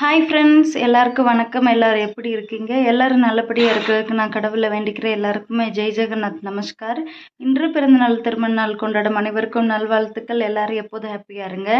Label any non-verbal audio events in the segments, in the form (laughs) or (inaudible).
Hi friends எல்லாருக்கும் வணக்கம். எல்லாரும் எப்படி இருக்கீங்க? எல்லோரும் நல்லபடியாக இருக்கிறதுக்கு நான் கடவுளை வேண்டிக்கிறேன். எல்லாருக்குமே ஜெய் ஜெகநாத் நமஸ்கார். இன்று பிறந்தநாள் திருமண நாள் கொண்டாடும் அனைவருக்கும் நல்வாழ்த்துக்கள். எல்லோரும் எப்போதும் ஹாப்பியாக இருங்க.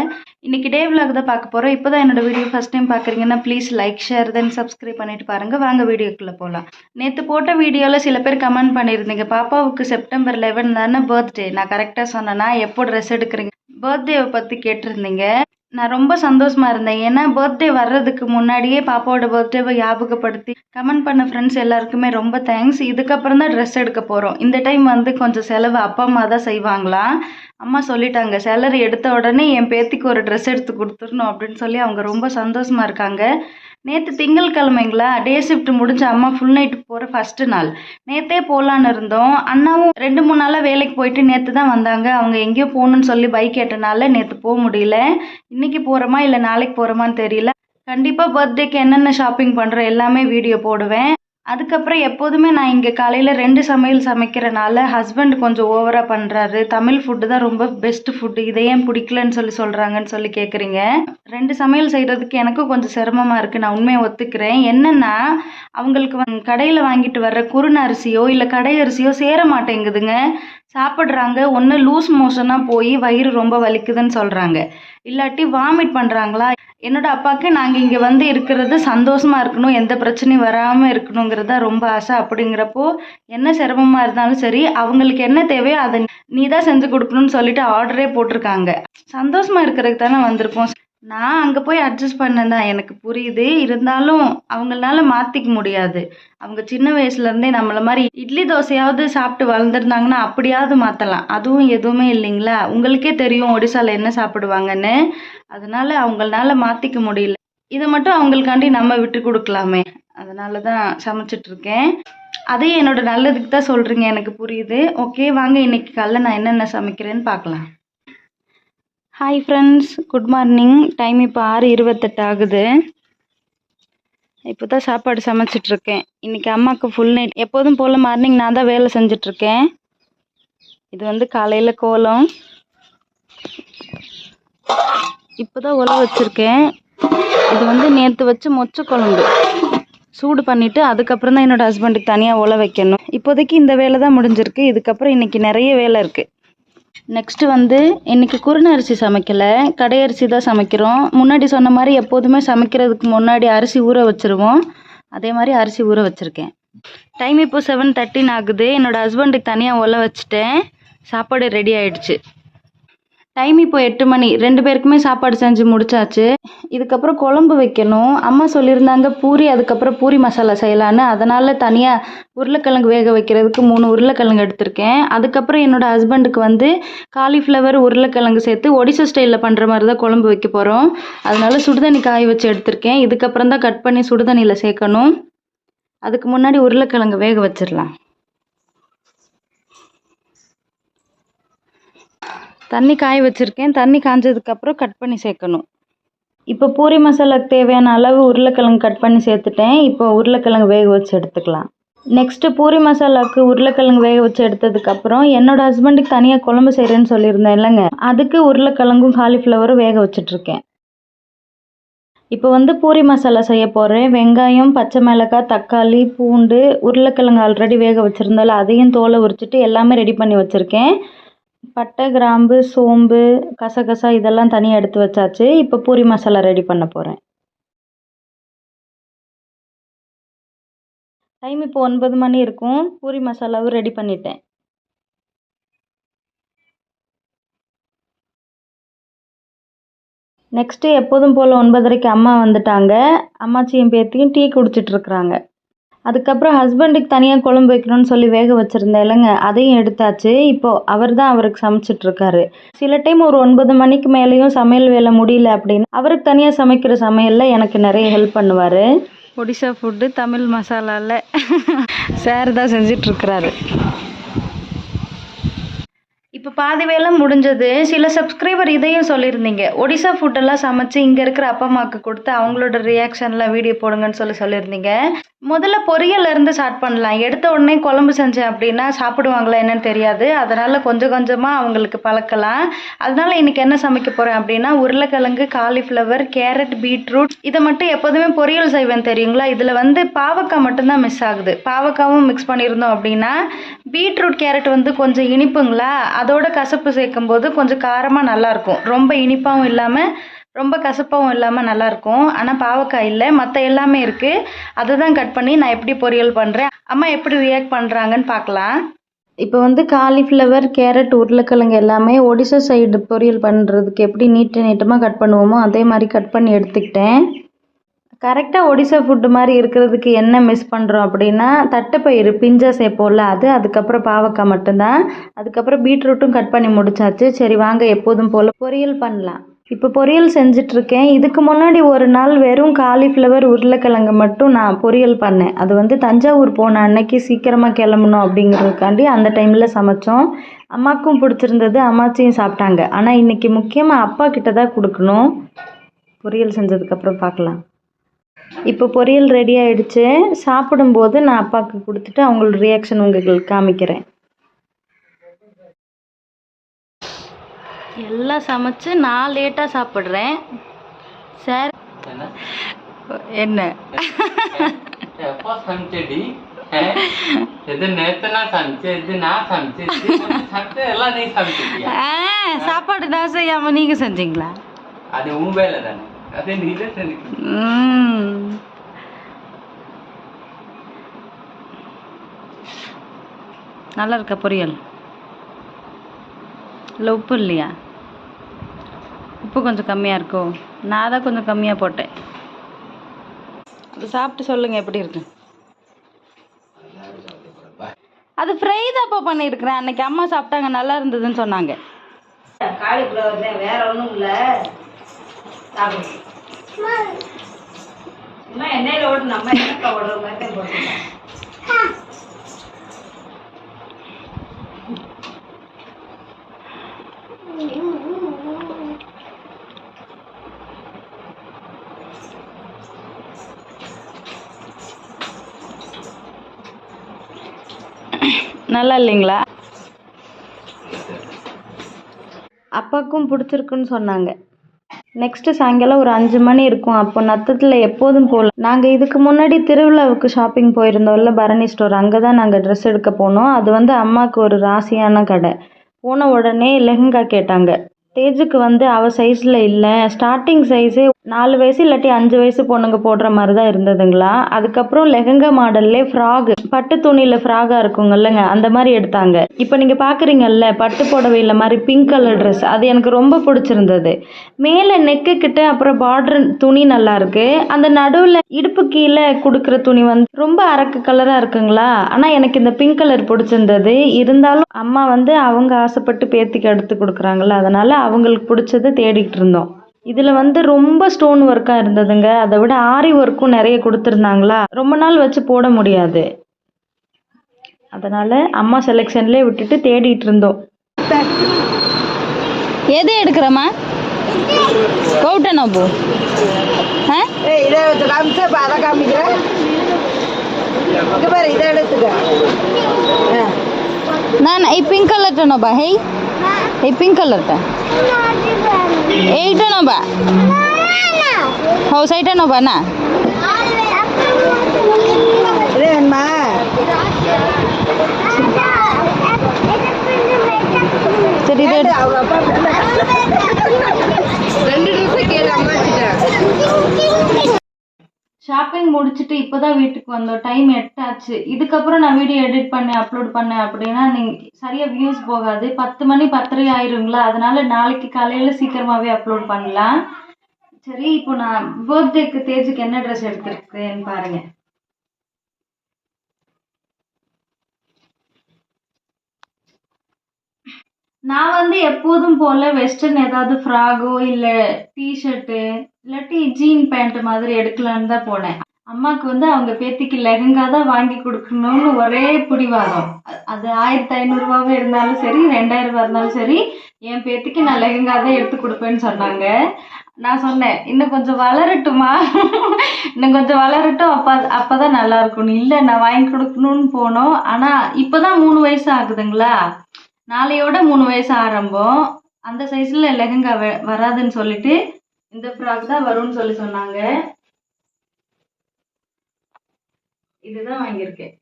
இன்றைக்கி டே விலாக் தான் பார்க்க போகிறோம் இப்போ தான் என்னோட வீடியோ ஃபஸ்ட் டைம் பார்க்குறீங்கன்னா please like share then subscribe பண்ணிவிட்டு பாருங்கள் வாங்க வீடியோக்குள்ளே போகலாம் நேற்று போட்ட வீடியோவில் சில பேர் கமெண்ட் பண்ணியிருந்தீங்க. பாப்பாவுக்கு செப்டம்பர் லெவன் தானே பர்த்டே நான் கரெக்டாக சொன்னேன்னா எப்போ ட்ரெஸ் எடுக்கிறீங்க? பர்த்டேவை பற்றி கேட்டிருந்தீங்க. நான் ரொம்ப சந்தோஷமாக இருந்தேன். ஏன்னா பர்த்டே வர்றதுக்கு முன்னாடியே பாப்பாவோட பர்த்டேவை ஞாபகப்படுத்தி கமெண்ட் பண்ண ஃப்ரெண்ட்ஸ் எல்லாருக்குமே ரொம்ப தேங்க்ஸ் இதுக்கப்புறம் தான் ட்ரெஸ் எடுக்க போகிறோம் இந்த டைம் வந்து கொஞ்சம் செலவு அப்பா அம்மா தான் செய்வாங்களாம் அம்மா சொல்லிட்டாங்க சேலரி எடுத்த உடனே என் பேத்திக்கு ஒரு ட்ரெஸ் எடுத்து கொடுத்துடணும் அப்படின்னு சொல்லி அவங்க ரொம்ப சந்தோஷமா இருக்காங்க. நேற்று திங்கட்கிழமைங்களா டே ஷிஃப்ட் முடிஞ்ச அம்மா ஃபுல் நைட்டு போகிற ஃபஸ்ட்டு நாள். நேற்றே போகலான்னு இருந்தோம். அண்ணாவும் ரெண்டு மூணு நாளாக வேலைக்கு போயிட்டு நேற்று தான் வந்தாங்க. அவங்க எங்கேயோ போகணுன்னு சொல்லி பைக் கேட்டனால நேற்று போக முடியல. இன்னைக்கு போகிறோமா இல்லை நாளைக்கு போகிறோமான்னு தெரியல. கண்டிப்பாக பர்த்டேக்கு என்னென்ன ஷாப்பிங் பண்ணுறோம் எல்லாமே வீடியோ போடுவேன். அதுக்கப்புறம் எப்போதுமே நான் இங்கே காலையில் ரெண்டு சமையல் சமைக்கிறனால ஹஸ்பண்ட் கொஞ்சம் ஓவராக பண்ணுறாரு தமிழ் ஃபுட்டு தான் ரொம்ப பெஸ்ட் ஃபுட்டு இதை ஏன் பிடிக்கலன்னு சொல்லி சொல்கிறாங்கன்னு சொல்லி கேட்குறீங்க ரெண்டு சமையல் செய்கிறதுக்கு எனக்கும் கொஞ்சம் சிரமமாக இருக்குது நான் உண்மையை ஒத்துக்கிறேன். என்னென்னா அவங்களுக்கு கடையில் வாங்கிட்டு வர்ற குருண அரிசியோ இல்லை கடை அரிசியோ சேர மாட்டேங்குதுங்க. சாப்பிட்றாங்க. ஒன்று லூஸ் மோஷனாக போய் வயிறு ரொம்ப வலிக்குதுன்னு சொல்கிறாங்க இல்லாட்டி வாமிட் பண்ணுறாங்களா என்னோட அப்பாவுக்கு நாங்கள் இங்கே வந்து இருக்கிறது சந்தோஷமாக இருக்கணும். எந்த பிரச்சனையும் வராமல் இருக்கணுங்கிறது தான் ரொம்ப ஆசை. அப்படிங்கிறப்போ என்ன சிரமமாக இருந்தாலும் சரி அவங்களுக்கு என்ன தேவையோ அதை நீ தான் செஞ்சு கொடுக்கணும்னு சொல்லிட்டு ஆர்டரே போட்டிருக்காங்க. சந்தோஷமாக இருக்கிறதுக்கு தானே வந்திருக்கோம். நான் அங்கே போய் அட்ஜஸ்ட் பண்ணேன் தான் எனக்கு புரியுது. இருந்தாலும் அவங்களால மாற்றிக்க முடியாது. அவங்க சின்ன வயசுலேருந்தே நம்மளை மாதிரி இட்லி தோசையாவது சாப்பிட்டு வளர்ந்துருந்தாங்கன்னா அப்படியாவது மாற்றலாம் அதுவும் எதுவுமே இல்லைங்களா? உங்களுக்கே தெரியும் ஒடிசாவில் என்ன சாப்பிடுவாங்கன்னு. அதனால அவங்களால மாற்றிக்க முடியல. இதை மட்டும் அவங்களுக்காண்டி நம்ம விட்டு கொடுக்கலாமே. அதனால தான் சமைச்சிட்டு இருக்கேன். அதையும் என்னோட நல்லதுக்கு தான் சொல்கிறீங்க எனக்கு புரியுது. ஓகே வாங்க இன்னைக்கு காலைல நான் என்னென்ன சமைக்கிறேன்னு பார்க்கலாம். Hi friends good morning time இப்போ ஆறு இருபத்தெட்டு ஆகுது. இப்போ தான் சாப்பாடு சமைச்சிட்ருக்கேன் இன்றைக்கி அம்மாவுக்கு ஃபுல் நைட் எப்போதும் போல் மார்னிங் நான் தான் வேலை செஞ்சிட்ருக்கேன் இது வந்து காலையில் கோலம். இப்போ தான் உல வச்சுருக்கேன். இது வந்து நேற்று வச்ச மொச்சை குழம்பு. சூடு பண்ணிவிட்டு அதுக்கப்புறம் தான் என்னோடய ஹஸ்பண்டுக்கு தனியாக உல வைக்கணும். இப்போதைக்கு இந்த வேலை தான் முடிஞ்சிருக்கு. இதுக்கப்புறம் இன்றைக்கி நிறைய வேலை இருக்குது நெக்ஸ்ட்டு வந்து இன்றைக்கி குருணை அரிசி சமைக்கலை. கடை அரிசி தான் சமைக்கிறோம். முன்னாடி சொன்ன மாதிரி எப்போதுமே சமைக்கிறதுக்கு முன்னாடி அரிசி ஊற வச்சுருவோம். அதே மாதிரி அரிசி ஊற வச்சுருக்கேன். டைம் இப்போ செவன் தேர்ட்டின் ஆகுது. என்னோடய ஹஸ்பண்டுக்கு தனியாக உல வச்சுட்டேன். சாப்பாடு ரெடி ஆயிடுச்சு. டைம் இப்போ எட்டு மணி. ரெண்டு பேருக்குமே சாப்பாடு செஞ்சு முடிச்சாச்சு. இதுக்கப்புறம் குழம்பு வைக்கணும். அம்மா சொல்லியிருந்தாங்க பூரி அதுக்கப்புறம் பூரி மசாலா செய்யலான்னு. அதனால் தனியாக உருளைக்கிழங்கு வேக வைக்கிறதுக்கு மூணு உருளைக்கிழங்கு எடுத்திருக்கேன். அதுக்கப்புறம் என்னோடய ஹஸ்பண்டுக்கு வந்து காலிஃப்ளவர் உருளைக்கிழங்கு சேர்த்து ஒடிசா ஸ்டைலில் பண்ணுற மாதிரி தான் குழம்பு வைக்க போகிறோம் அதனால் சுடுதண்ணி காய வச்சு எடுத்திருக்கேன். இதுக்கப்புறம் தான் கட் பண்ணி சுடுதண்ணியில் சேர்க்கணும். அதுக்கு முன்னாடி உருளைக்கிழங்கு வேக வச்சிடலாம். தண்ணி காய வச்சுருக்கேன். தண்ணி காஞ்சதுக்கப்புறம் கட் பண்ணி சேர்க்கணும். இப்போ பூரி மசாலாக்கு தேவையான அளவு உருளைக்கிழங்கு கட் பண்ணி சேர்த்துட்டேன். இப்போ உருளைக்கிழங்கு வேக வச்சு எடுத்துக்கலாம். நெக்ஸ்ட்டு பூரி மசாலாவுக்கு உருளைக்கிழங்கு வேக வச்சு எடுத்ததுக்கப்புறம் என்னோட ஹஸ்பண்டுக்கு தனியாக குழம்பு செய்கிறேன்னு சொல்லியிருந்தேன் இல்லைங்க. அதுக்கு உருளைக்கிழங்கும் காலிஃப்ளவரும் வேக வச்சுட்ருக்கேன் இப்போ வந்து பூரி மசாலா செய்ய போகிறேன் வெங்காயம் பச்சை மிளகாய் தக்காளி பூண்டு உருளைக்கிழங்கு ஆல்ரெடி வேக வச்சுருந்தால அதையும் தோலை உரிச்சிட்டு எல்லாமே ரெடி பண்ணி வச்சுருக்கேன். பட்டை கிராம்பு சோம்பு கசகசா இதெல்லாம் தனியாக எடுத்து வச்சாச்சு. இப்போ பூரி மசாலா ரெடி பண்ண போகிறேன் டைம் இப்போ ஒன்பது மணி இருக்கும். பூரி மசாலாவும் ரெடி பண்ணிட்டேன். நெக்ஸ்ட்டு எப்போதும் போல் ஒன்பதரைக்கு அம்மா வந்துட்டாங்க. அம்மாச்சியும் பேத்தியும் டீ குடிச்சிட்ருக்குறாங்க அதுக்கப்புறம் ஹஸ்பண்டுக்கு தனியாக குழம்பு வைக்கணும்னு சொல்லி வேக வச்சுருந்தேன் இல்லைங்க. அதையும் எடுத்தாச்சு. இப்போது அவர் தான் அவருக்கு சமைச்சிட்ருக்காரு. சில டைம் ஒரு ஒன்பது மணிக்கு மேலேயும் சமையல் வேலை முடியல அப்படின்னு அவருக்கு தனியாக சமைக்கிற சமையலில் எனக்கு நிறைய ஹெல்ப் பண்ணுவார். ஒடிசா ஃபுட்டு தமிழ் மசாலாவில் சார் தான் செஞ்சிட்ருக்கிறாரு. இப்போ பாதி வேலை முடிஞ்சது. சில சப்ஸ்கிரைபர் இதையும் சொல்லியிருந்தீங்க. ஒடிசா ஃபுட்டெல்லாம் சமைச்சு இங்கே இருக்கிற அப்பா அம்மாவுக்கு கொடுத்து அவங்களோட ரியாக்ஷன்லாம் வீடியோ போடுங்கன்னு சொல்லி சொல்லியிருந்தீங்க. முதல்ல பொரியல் இருந்து ஸ்டார்ட் பண்ணலாம். எடுத்த உடனே குழம்பு செஞ்சேன் அப்படின்னா சாப்பிடுவாங்களா என்னன்னு தெரியாது. அதனால் கொஞ்சம் கொஞ்சமாக அவங்களுக்கு பழக்கலாம். அதனால இன்னைக்கு என்ன சமைக்க போகிறேன் அப்படின்னா உருளைக்கிழங்கு காலிஃப்ளவர் கேரட் பீட்ரூட் இதை மட்டும் எப்போதுமே பொரியல் செய்வேன் தெரியுங்களா? இதில் வந்து பாவக்காய் மட்டும்தான் மிஸ் ஆகுது. பாவக்காவும் மிக்ஸ் பண்ணியிருந்தோம் அப்படின்னா பீட்ரூட் கேரட் வந்து கொஞ்சம் இனிப்புங்களா? அதோட கசப்பு சேர்க்கும்போது கொஞ்சம் காரமாக நல்லாயிருக்கும் ரொம்ப இனிப்பாகவும் இல்லாமல் ரொம்ப கசப்பாகவும் இல்லாமல் நல்லாயிருக்கும் ஆனால் பாவக்காய் இல்லை. மற்ற எல்லாமே இருக்குது அதை தான் கட் பண்ணி நான் எப்படி பொரியல் பண்ணுறேன் அம்மா எப்படி ரியாக்ட் பண்ணுறாங்கன்னு பார்க்கலாம். இப்போ வந்து காலிஃப்ளவர் கேரட் உருளைக்கிழங்கு எல்லாமே ஒடிசா சைடு பொரியல் பண்ணுறதுக்கு எப்படி நீட்டு நீட்டமாக கட் பண்ணுவோமோ அதே மாதிரி கட் பண்ணி எடுத்துக்கிட்டேன். கரெக்டாக ஒடிசா ஃபுட்டு மாதிரி இருக்கிறதுக்கு என்ன மிஸ் பண்ணுறோம் அப்படின்னா தட்டைப்பயிறு பிஞ்சா சேர்ப்போம்ல அது அதுக்கப்புறம் பாவக்காய் மட்டும்தான். அதுக்கப்புறம் பீட்ரூட்டும் கட் பண்ணி முடிச்சாச்சு. சரி வாங்க எப்போதும் போல் பொரியல் பண்ணலாம். இப்போ பொரியல் செஞ்சிட்ருக்கேன். இதுக்கு முன்னாடி ஒரு நாள் வெறும் காலிஃப்ளவர் உருளைக்கிழங்கு மட்டும் நான் பொரியல் பண்ணேன். அது வந்து தஞ்சாவூர் போன அன்னைக்கு சீக்கிரமாக கிளம்பணும் அப்படிங்கிறதுக்காண்டி அந்த டைமில் சமைச்சோம். அம்மாக்கும் பிடிச்சிருந்தது அம்மாச்சியும் சாப்பிட்டாங்க. ஆனால் இன்னைக்கு முக்கியமாக அப்பா கிட்ட தான் கொடுக்கணும். பொரியல் செஞ்சதுக்கப்புறம் பார்க்கலாம். இப்போ பொரியல் ரெடி ஆகிடுச்சு சாப்பிடும்போது நான் அப்பாவுக்கு கொடுத்துட்டு அவங்களோட ரியாக்ஷன் உங்களுக்கு காமிக்கிறேன். எல்லாம் சமைச்சு நான் லேட்டாக சாப்பிட்றேன். சார் என்ன? சாப்பாடு தான் செய்யாமல் நீங்கள் செஞ்சீங்களா? அது உன் வேலை தானே. அது நீ தான் செஞ்சுக்கணும். ம். நல்லா இருக்கா பொரியல்? இல்லை உப்பு இல்லையா? உப்பு கொஞ்சம் கம்மியாக இருக்கோ? நான் தான் கொஞ்சம் கம்மியாக போட்டேன். அது சாப்பிட்டு சொல்லுங்கள் எப்படி இருக்கு? அது ஃப்ரை தான்ப்பா பண்ணியிருக்கிறேன். அன்னைக்கு அம்மா சாப்பிட்டாங்க நல்லா இருந்ததுன்னு சொன்னாங்க. காலிஃப்ளவர் தான் வேற ஒன்றும் இல்லை. சாப்பிடு. சும்மா எண்ணெயில் ஓட்டு நம்ம எண்ணெய் ஓடுற மாதிரி தான் போட்டுருக்கேன் நல்லா இல்லைங்களா? அப்பாவுக்கும் பிடிச்சிருக்குன்னு சொன்னாங்க. நெக்ஸ்ட்டு சாயங்காலம் ஒரு அஞ்சு மணி இருக்கும். அப்போ நத்தத்தில் எப்போதும் போகல நாங்கள் இதுக்கு முன்னாடி திருவிழாவுக்கு ஷாப்பிங் போயிருந்தோம்ல பரணி ஸ்டோர் அங்கே தான் நாங்கள் ட்ரெஸ் எடுக்க போனோம். அது வந்து அம்மாவுக்கு ஒரு ராசியான கடை. போன உடனே லெஹங்கா கேட்டாங்க. ஸ்டேஜுக்கு வந்து அவள் சைஸில் இல்லை. ஸ்டார்டிங் சைஸே நாலு வயசு இல்லாட்டி அஞ்சு வயசு பொண்ணுங்க போடுற மாதிரி தான் இருந்ததுங்களா? அதுக்கப்புறம் லெஹங்கா மாடல்லே ஃப்ராக் பட்டு துணியில் ஃப்ராகாக இருக்குங்கல்லங்க அந்த மாதிரி எடுத்தாங்க. இப்போ நீங்கள் பார்க்குறீங்கல்ல பட்டு புடவையில் மாதிரி பிங்க் கலர் ட்ரெஸ் அது எனக்கு ரொம்ப பிடிச்சிருந்தது. மேலே நெக்கு கிட்ட அப்புறம் பார்டர் துணி நல்லா இருக்கு. அந்த நடுவில் இடுப்பு கீழே கொடுக்குற துணி வந்து ரொம்ப அரக்கு கலராக இருக்குங்களா? ஆனால் எனக்கு இந்த பிங்க் கலர் பிடிச்சிருந்தது. இருந்தாலும் அம்மா வந்து அவங்க ஆசைப்பட்டு பேத்திக்கு எடுத்து கொடுக்குறாங்களா அதனால அவங்களுக்கு பிடிச்சதை தேடிக்கிட்டு இருந்தோம். இதில் வந்து ரொம்ப ஸ்டோன் ஒர்க்காக இருந்ததுங்க. அதை விட ஆரி ஒர்க்கும் நிறைய கொடுத்துருந்தாங்களா? ரொம்ப நாள் வச்சு போட முடியாது. அதனால அம்மா செலெக்ஷன்லேயே விட்டுட்டு தேடிட்டு இருந்தோம். எது எடுக்கிறம்மா? கவுட்டனா போ? ஆ? এই পিঙ্ক কালারটা নবা হেই এই পিঙ্ক কালারটা এইটা নবা হো সেইটা নবা না সেটি ஷாப்பிங் முடிச்சுட்டு இப்போதான் வீட்டுக்கு வந்தோம். டைம் எட்டாச்சு. இதுக்கப்புறம் நான் வீடியோ எடிட் பண்ணி அப்லோட் பண்ணேன் அப்படின்னா நீங்கள் சரியாக வியூஸ் போகாது. பத்து மணி பத்தரை ஆயிருங்களா? அதனால நாளைக்கு காலையில் சீக்கிரமாகவே அப்லோட் பண்ணலாம். சரி இப்போ நான் பர்த்டேக்கு தேஜுக்கு என்ன ட்ரெஸ் எடுத்துருக்குன்னு பாருங்கள் நான் வந்து எப்போதும் போல வெஸ்டர்ன் ஏதாவது ஃப்ராகோ இல்லை டிஷர்ட்டு இல்லாட்டி ஜீன் பேண்ட் மாதிரி எடுக்கலான்னு தான் போனேன். அம்மாவுக்கு வந்து அவங்க பேத்திக்கு லெஹங்கா தான் வாங்கி கொடுக்கணும்னு ஒரே பிடிவாதம். அது ஆயிரத்தி ஐநூறுரூவாவே இருந்தாலும் சரி ரெண்டாயிரம் ரூபா இருந்தாலும் சரி என் பேத்திக்கு நான் லெஹங்கா தான் எடுத்து கொடுப்பேன்னு சொன்னாங்க. நான் சொன்னேன் இன்னும் கொஞ்சம் வளரட்டுமா இன்னும் கொஞ்சம் வளரட்டும் அப்போ அப்போ தான் நல்லா இருக்கும் இல்லை நான் வாங்கி கொடுக்கணும்னு போனோம். ஆனால் இப்போ தான் மூணு வயசு ஆகுதுங்களா? நாளையோட மூணு வயசு ஆரம்பம். அந்த சைஸில் லெஹங்கா வ- வராதுன்னு சொல்லிட்டு இந்த ஃப்ராக் தான் வரும்னு சொல்லி சொன்னாங்க. இதுதான் வாங்கியிருக்கேன்.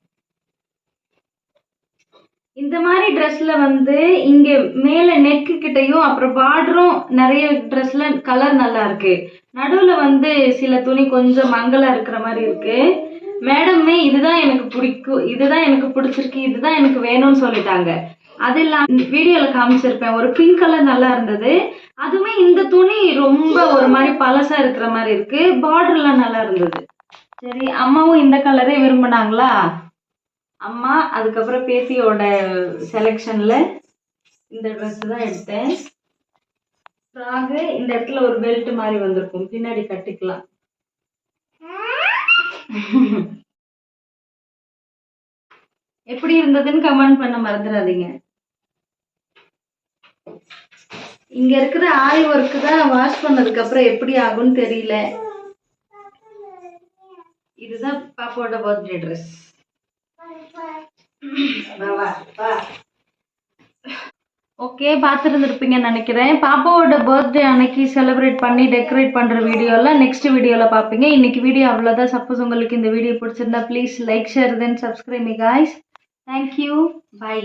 இந்த மாதிரி ட்ரெஸ்ல வந்து இங்க மேல நெக்கு கிட்டயும் அப்புறம் பார்டரும் நிறைய ட்ரெஸ்ல கலர் நல்லா இருக்கு. நடுவுல வந்து சில துணி கொஞ்சம் மங்கலா இருக்கிற மாதிரி இருக்கு. மேடமே இதுதான் எனக்கு பிடிக்கும் இதுதான் எனக்கு பிடிச்சிருக்கு இதுதான் எனக்கு வேணும்னு சொல்லிட்டாங்க. அது இல்லாம வீடியோல காமிச்சிருப்பேன். ஒரு பிங்க் கலர் நல்லா இருந்தது. அதுவுமே இந்த துணி ரொம்ப ஒரு மாதிரி பழசா இருக்கிற மாதிரி இருக்கு. பார்டர்லாம் நல்லா இருந்தது. சரி அம்மாவும் இந்த கலரே விரும்பினாங்களா? அம்மா அதுக்கப்புறம் பேத்தியோட செலெக்ஷன்ல இந்த ட்ரெஸ் தான் எடுத்தேன். ஃப்ராகு இந்த இடத்துல ஒரு பெல்ட் மாதிரி வந்திருக்கும். பின்னாடி கட்டிக்கலாம். (laughs) எப்படி இருந்ததுன்னு கமெண்ட் பண்ண மறந்துடாதீங்க. இங்க இருக்கிற ஆரி ஒர்க்கு தான் வாஷ் பண்ணதுக்கு அப்புறம் எப்படி ஆகும்னு தெரியல. இதுதான் பாப்பாவோட பர்த்டே ட்ரெஸ் ஓகே பார்த்துருந்துருப்பீங்கன்னு நினைக்கிறேன். பாப்பாவோட பர்த்டே அன்னைக்கு செலிப்ரேட் பண்ணி டெக்கரேட் பண்ணுற வீடியோலாம் நெக்ஸ்ட் வீடியோவில் பார்ப்பீங்க. இன்னைக்கு வீடியோ அவ்வளோதான் சப்போஸ் உங்களுக்கு இந்த வீடியோ பிடிச்சிருந்தா please like share then subscribe me guys thank you bye